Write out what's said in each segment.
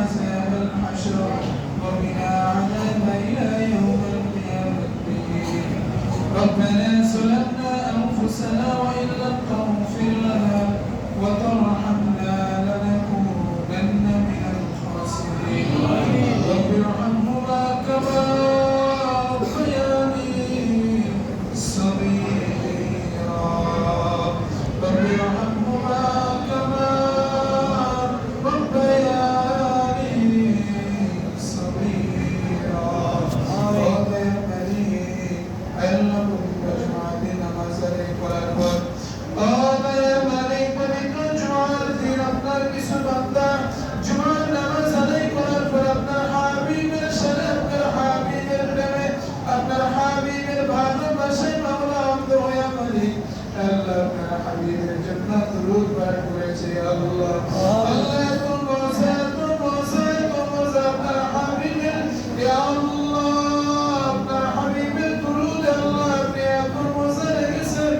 عذاب الحشر وقنا عذاب إلى يوم القيامة. ربنا ظلمنا أنفسنا وإن لم تغفر لنا وترحمنا لنكونن من الخاسرين. رب ارحمهما كما ربياني صغيرا. আপনার হাবিবের জন্য দুরূদ পাঠ করেছে আল্লাহ আল্লাহ তুমি বসে তুমি বসে তুমি বসে আপনার হাবিবের ইয়া আল্লাহ আপনার হাবিবের দুরূদ আল্লাহ আপনি এত বসে রেখেছেন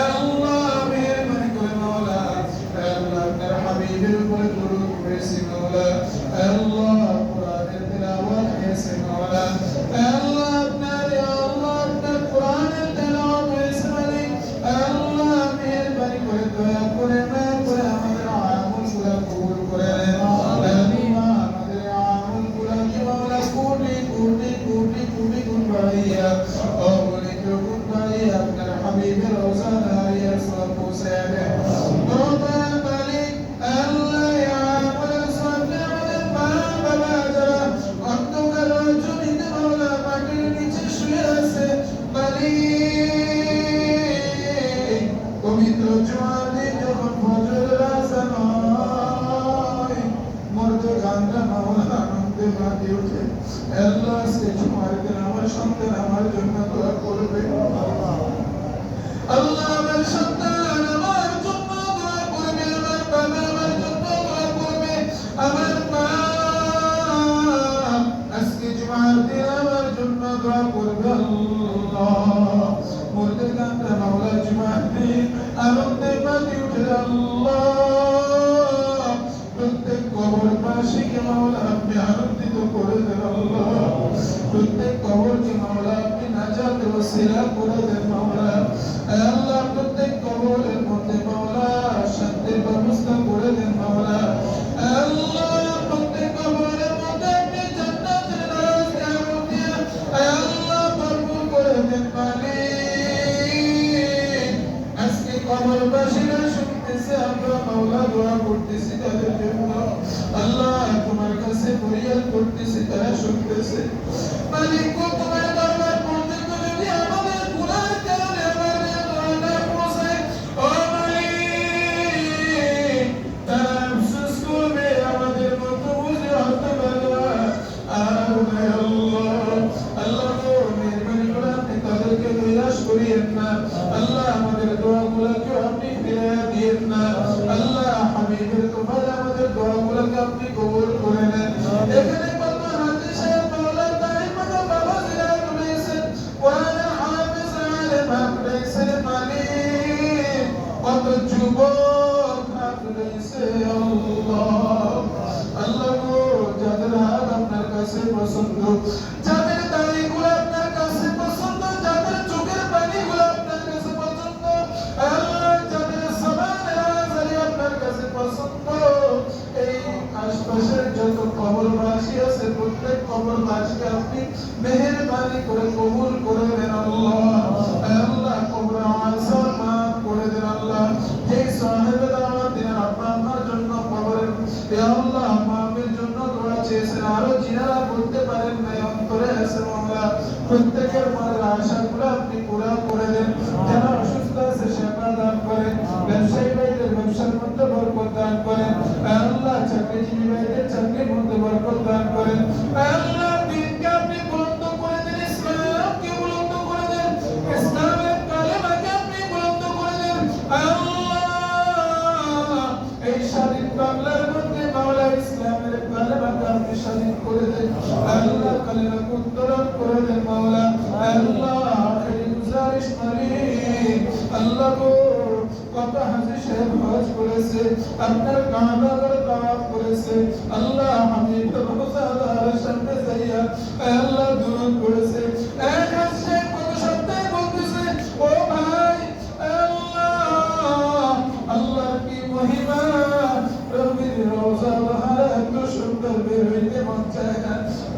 আল্লাহ মেহরবানি করে মাওলা আল্লাহ আপনার হাবিবের উপরে দুরূদ করেছি মাওলা আল্লাহ কোরআনের তেলাওয়াত হয়েছে মাওলা আল্লাহ আপনার আমার সন্তান আমার জন্য দোয়া করবে আল্লাহ আমার সন্তান, আমার জন্য দোয়া করবে, আমার জন্য আমার আজকে জুমার দিন, আমার জন্য দোয়া করবে আল্লাহ। মুর্দে গানটা মাওলা উঠে আল্লাহ। প্রত্যেক কবর বাসীকে মাওলা আপনি আনন্দিত করে দেন প্রত্যেক কবরকে মাওলা আপনি নাজাত করে দেন তাদের জন্য আল্লাহ তোমার কাছে ফরিয়াদ করতেছি তারা শুনতেছে। মালিক তোমার আপনি কবুল প্রত্যেক কবরবাসীকে আপনি মেহেরবানি করে কবুল করে দেন আল্লাহ। আল্লাহ কবর আসার মাফ করে দেন আল্লাহ। যে সাহেবের দাওয়াত দিন আপনার জন্য কবরের আল্লাহ মাফের জন্য দোয়া চেয়েছেন। আরও যিনারা বলতে পারেন নাই অন্তরে আছে মামলা প্রত্যেকের মনের আশাগুলো আপনি পুরা করে দেন। নাজিল করেছেন আল্লাহ কালেমা কুদ্দরত করেছেন মাওলা, আল্লাহ আখেরি গুজারিশ করি আল্লাহ গো, কত হাজি সাহেব হজ করেছে, আপনার কাঁদা করে করেছে, আল্লাহ হামিদ রহমাতুল্লাহ সাথে যাইয়া, আল্লাহ দুরুদ করেছে এক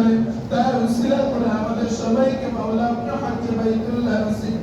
পারে তার উসিলা আমাদের সবাইকে মাওলা আপনার বাইতুল্লাহ নসিব